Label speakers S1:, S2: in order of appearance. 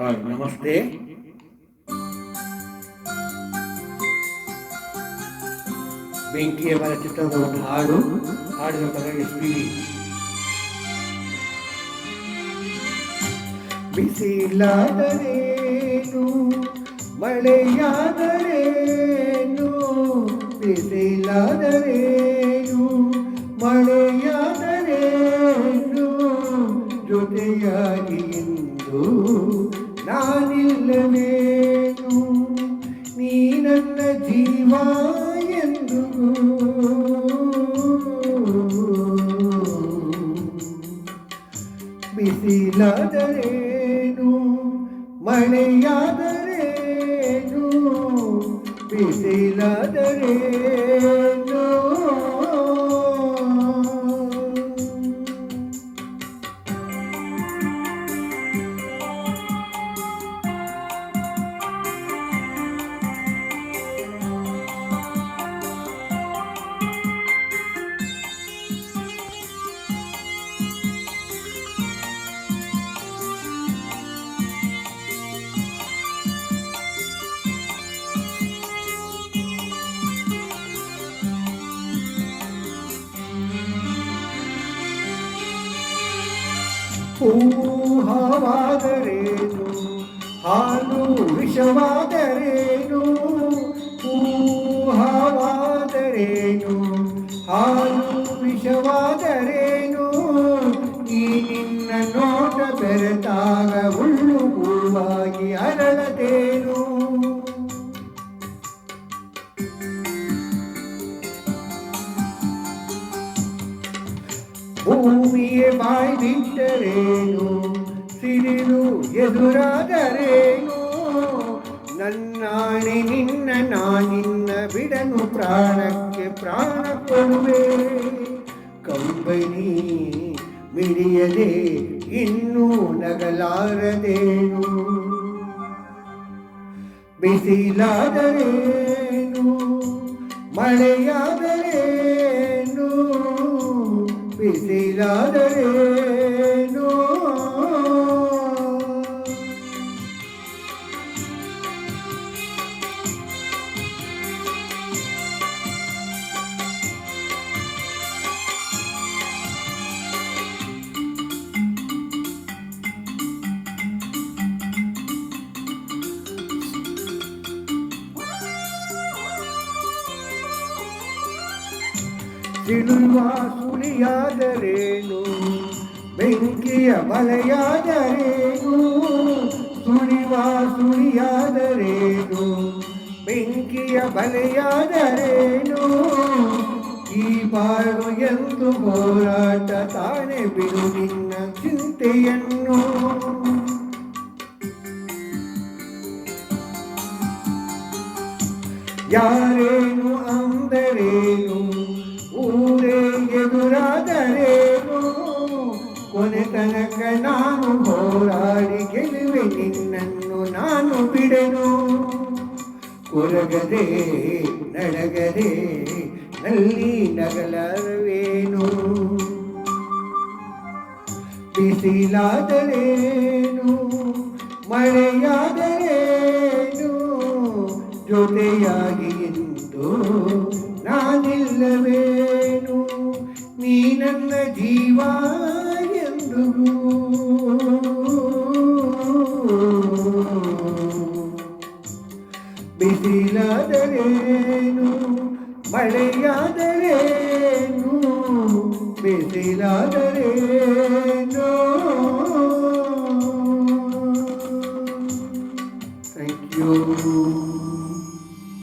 S1: Hi ನಮಸ್ತೆ. ಬೆಂಕಿಯ ಮರ ಚಿತ್ರದ ಒಂದು ಹಾಡು ಹಾಡಿನ ಪದ ಎಸ್ ಬಿಸಿಲಾದರೇನು ಮಳೆಯಾದರೇನು ಬಿಸಿಲಾದರೇನು. ನಾನಿಲ್ಲವೇನು ನೀ ನನ್ನ ಜೀವ ಎಂದು. ಬಿಸಿಲಾದರೇನು ಮಳೆಯಾದರೇನು ಬಿಸಿಲಾದರೇನು. ಊಹವಾದರೇನು ಹಾಲು ವಿಷವಾದರೇನು? ಊಹವಾದರೇನು ಹಾಲು ವಿಷವಾದರೇನು? ಭೂಮಿಯೇ ಬಾಯಿ ಬಿಟ್ಟರೇನು ಸಿರಿಲು ಎದುರಾದರೇನು? ನನ್ನಾಣೆ ನಿನ್ನ ನಾನಿನ್ನ ಬಿಡನು ಪ್ರಾಣಕ್ಕೆ ಪ್ರಾಣ ಕೊಡುವೆ ಕಂಬನಿ ಮಿಡಿಯದೆ ಇನ್ನೂ ನಗಲಾರದೇನು? ಬಿಸಿಲಾದರೇನು? ಮಳೆಯಾದರೇನು? ಬಿಸಿಲಾದರೇನು ಸಿಳುವ ಸುಳಿಯಾದರೇನು ಬೆಂಕಿಯ ಬಲೆಯಾದರೇನು? ಸುಳಿವ ಸುಳಿಯಾದರೇನು ಬೆಂಕಿಯ ಬಲೆಯಾದರೇನು? ಈ ಬಾಳು ಎಂದು ಹೋರಾಟ ತಾನೆ ಬಿಡು ನಿನ್ನ ಚಿಂತೆಯನ್ನು. ಯಾರೇನು ಬಿಡೆನು ಕೊರಗದೆ ನಡಗದೆ ನಲ್ಲಿ ನಗಲವೇನು ಬಿಸಿಲಾದರೇನು ಮಳೆಯಾದರೇನು ಜೊತೆಯಾಗಿ ಎಂದು ನಾನಿಲ್ಲವೇನು? ನೀ ನನ್ನ ಜೀವ ಬಿಸಿಲಾದರೇನು ಮಳೆಯಾದರೇನು? ಬಿಸಿಲಾದರೇನು